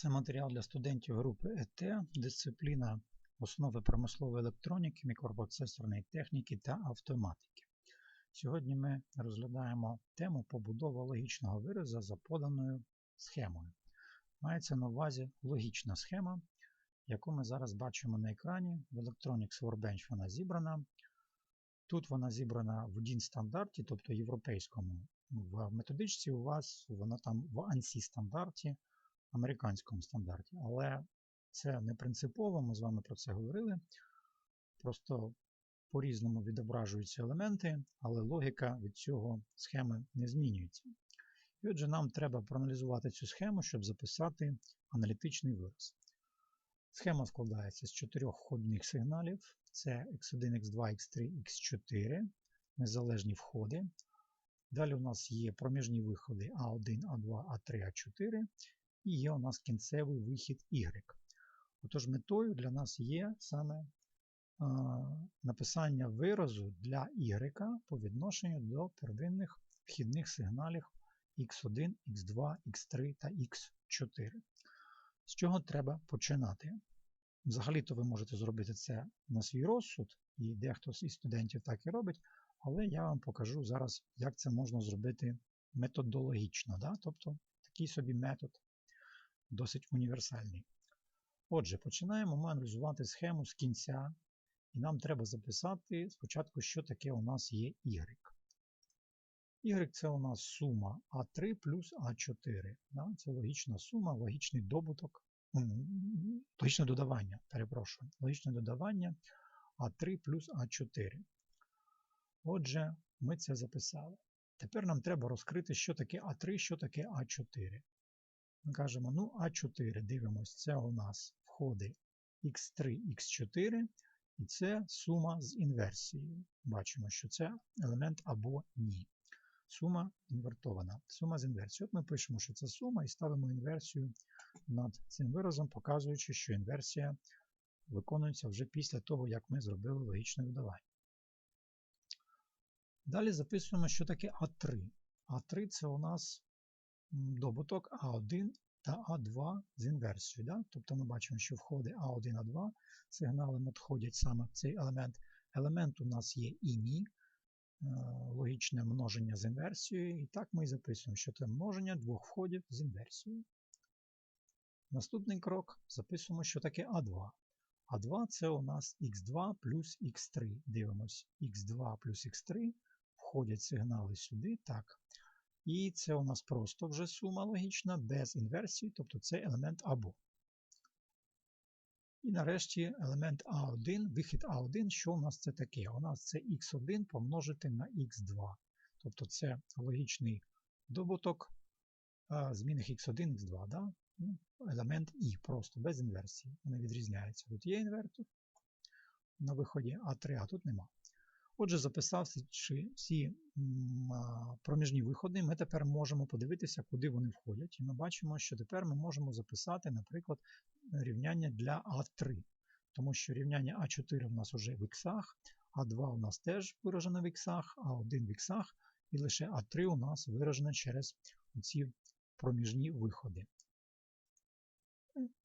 Це матеріал для студентів групи ЕТ, дисципліна Основи промислової електроніки, мікропроцесорної техніки та автоматики. Сьогодні ми розглядаємо тему побудова логічного виразу за поданою схемою. Мається на увазі логічна схема, яку ми зараз бачимо на екрані. В Electronics Workbench вона зібрана. Тут вона зібрана в DIN стандарті, тобто європейському. В методичці у вас вона там в ANSI стандарті американському стандарті. Але це не принципово, ми з вами про це говорили. Просто по-різному відображуються елементи, але логіка від цього схеми не змінюється. І отже, нам треба проаналізувати цю схему, щоб записати аналітичний вираз. Схема складається з чотирьох входних сигналів: це X1, X2, X3, X4, незалежні входи. Далі у нас є проміжні виходи А1, А2, А3, А4 і є у нас кінцевий вихід Y. Отож, метою для нас є саме написання виразу для Y по відношенню до первинних вхідних сигналів X1, X2, X3 та X4. З чого треба починати? Взагалі-то ви можете зробити це на свій розсуд, і дехто із студентів так і робить, але я вам покажу зараз, як це можна зробити методологічно. Да? Тобто такий собі метод досить універсальний. Отже, починаємо ми аналізувати схему з кінця, і нам треба записати спочатку, що таке у нас є y. Y це у нас сума А3 плюс А4. Да? Це логічна сума, логічний добуток, логічне додавання, перепрошую, логічне додавання А3 плюс А4. Отже, ми це записали. Тепер нам треба розкрити, що таке А3, що таке А4. Кажемо, ну, А4, дивимось, це у нас входи Х3, Х4, і це сума з інверсією. Бачимо, що це елемент або ні. Сума інвертована. Сума з інверсією. От ми пишемо, що це сума, і ставимо інверсію над цим виразом, показуючи, що інверсія виконується вже після того, як ми зробили логічне додавання. Далі записуємо, що таке А3. А3 це у нас добуток А1 та А2 з інверсією. Да? Тобто ми бачимо, що входи А1, А2 сигнали надходять саме в цей елемент. Елемент у нас є і ні, логічне множення з інверсією. І так ми і записуємо, що це множення двох входів з інверсією. Наступний крок записуємо, що таке А2. А2 це у нас Х2 плюс Х3. Дивимось, Х2 плюс Х3 входять сигнали сюди. так. І це у нас просто вже сума логічна, без інверсії, тобто це елемент або. І нарешті елемент А1, вихід А1, що у нас це таке? У нас це Х1 помножити на Х2. Тобто це логічний добуток змінних Х1, Х2. Да? Ну, елемент І, просто без інверсії. Вони відрізняються. Тут є інвертор на виході А3, а тут нема. Отже, записавши всі проміжні виходи, ми тепер можемо подивитися, куди вони входять. І ми бачимо, що тепер ми можемо записати, наприклад, рівняння для А3. Тому що рівняння А4 у нас вже в іксах, А2 у нас теж виражено в іксах, А1 в іксах, і лише А3 у нас виражено через ці проміжні виходи.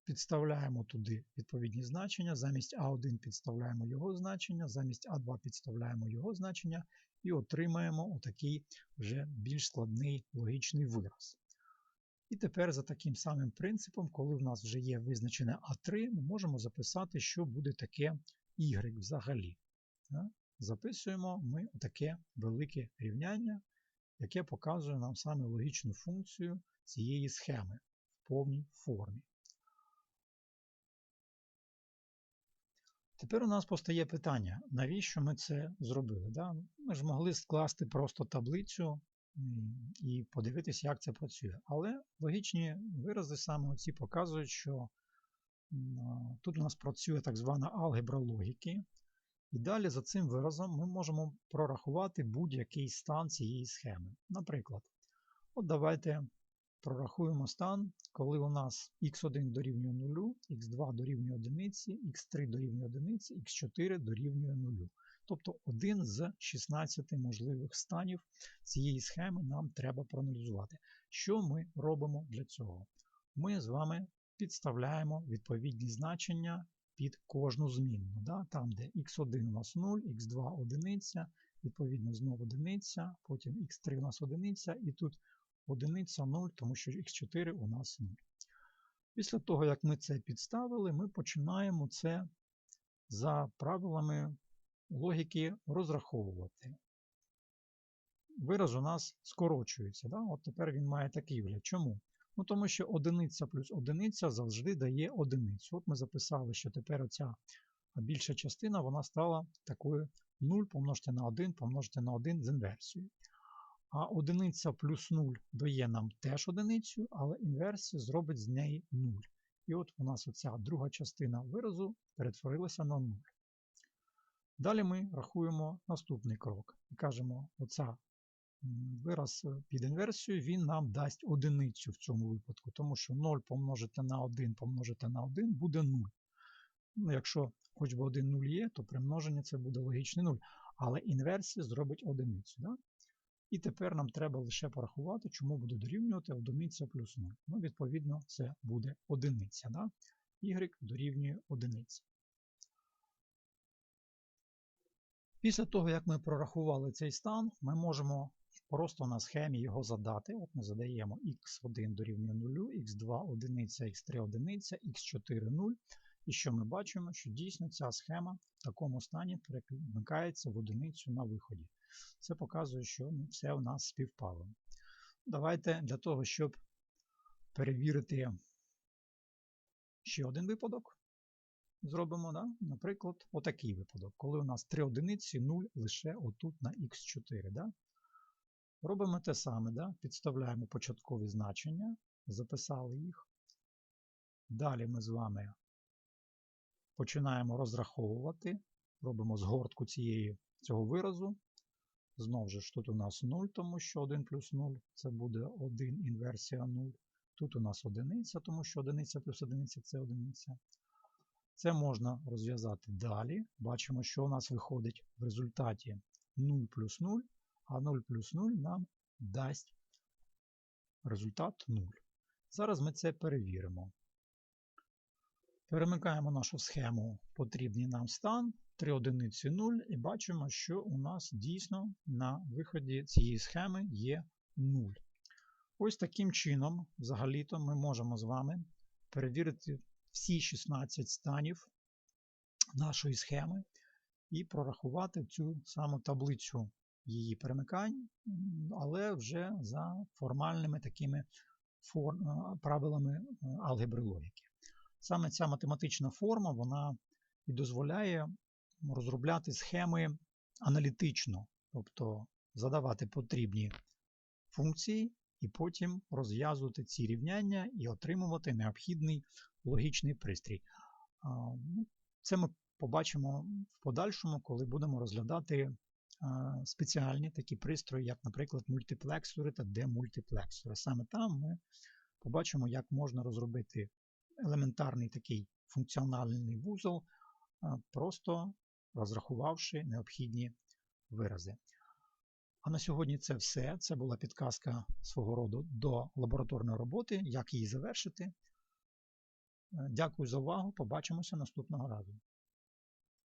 Підставляємо туди відповідні значення, замість А1 підставляємо його значення, замість А2 підставляємо його значення і отримаємо отакий вже більш складний логічний вираз. І тепер за таким самим принципом, коли в нас вже є визначене А3, ми можемо записати, що буде таке Y взагалі. Записуємо ми таке велике рівняння, яке показує нам саме логічну функцію цієї схеми в повній формі. Тепер у нас постає питання, навіщо ми це зробили? Да? Ми ж могли скласти просто таблицю і подивитися, як це працює. Але логічні вирази саме оці показують, що тут у нас працює так звана алгебра логіки. І далі за цим виразом ми можемо прорахувати будь-який стан цієї схеми. Наприклад, от давайте прорахуємо стан, коли у нас x1 дорівнює 0, x2 дорівнює 1, x3 дорівнює 1, x4 дорівнює 0. Тобто один з 16 можливих станів цієї схеми нам треба проаналізувати. Що ми робимо для цього? Ми з вами підставляємо відповідні значення під кожну змінну. Да? Там, де x1 у нас 0, x2 одиниця, відповідно знову одиниця, потім x3 у нас одиниця, і тут одиниця 0, тому що x4 у нас 0. Після того, як ми це підставили, ми починаємо це за правилами логіки розраховувати. Вираз у нас скорочується. Да? От тепер він має такий вигляд. Чому? Ну, Тому що одиниця плюс одиниця завжди дає одиницю. От ми записали, що тепер оця більша частина вона стала такою 0 помножити на 1 помножити на 1 з інверсією. А одиниця плюс 0 дає нам теж одиницю, але інверсія зробить з неї 0. І от у нас оця друга частина виразу перетворилася на 0. Далі ми рахуємо наступний крок і кажемо, оця вираз під інверсією він нам дасть одиницю в цьому випадку, тому що 0 помножити на 1 помножити на 1 буде 0. Ну, Якщо хоч би один 0 є, то при множенні це буде логічний 0. Але інверсія зробить одиницю. Да? І тепер нам треба лише порахувати, чому буде дорівнювати одиниця плюс 0. Ну, Відповідно, це буде одиниця. Да? Y дорівнює одиниці. Після того, як ми прорахували цей стан, ми можемо просто на схемі його задати. От Ми задаємо x1 дорівнює 0, x2 одиниця, x3 одиниця, x4 0. І що ми бачимо, що дійсно ця схема в такому стані перемикається в одиницю на виході. Це показує, що ну, все у нас співпало. Давайте для того, щоб перевірити ще один випадок, зробимо, да? наприклад, отакий випадок, коли у нас 3 одиниці 0 лише отут на х4. Да? Робимо те саме, да? підставляємо початкові значення, записали їх. Далі ми з вами починаємо розраховувати, робимо згортку цієї, цього виразу. Знову ж тут у нас 0, тому що 1 плюс 0 це буде 1 інверсія 0. Тут у нас одиниця, тому що одиниця плюс одиниця це одиниця. Це можна розв'язати далі. Бачимо, що у нас виходить в результаті 0 плюс 0, а 0 плюс 0 нам дасть результат 0. Зараз ми це перевіримо. Перемикаємо нашу схему потрібний нам стан 3 одиниці 0 і бачимо, що у нас дійсно на виході цієї схеми є 0. Ось таким чином, взагалі-то, ми можемо з вами перевірити всі 16 станів нашої схеми і прорахувати цю саму таблицю її перемикань, але вже за формальними такими правилами алгебри логіки. Саме ця математична форма вона і дозволяє розробляти схеми аналітично, тобто задавати потрібні функції і потім розв'язувати ці рівняння і отримувати необхідний логічний пристрій. Ну, це ми побачимо в подальшому, коли будемо розглядати спеціальні такі пристрої, як, наприклад, мультиплексори та демультиплексори. Саме там ми побачимо, як можна розробити елементарний такий функціональний вузол, просто розрахувавши необхідні вирази. А на сьогодні це все. Це була підказка свого роду до лабораторної роботи, як її завершити. Дякую за увагу. Побачимося наступного разу.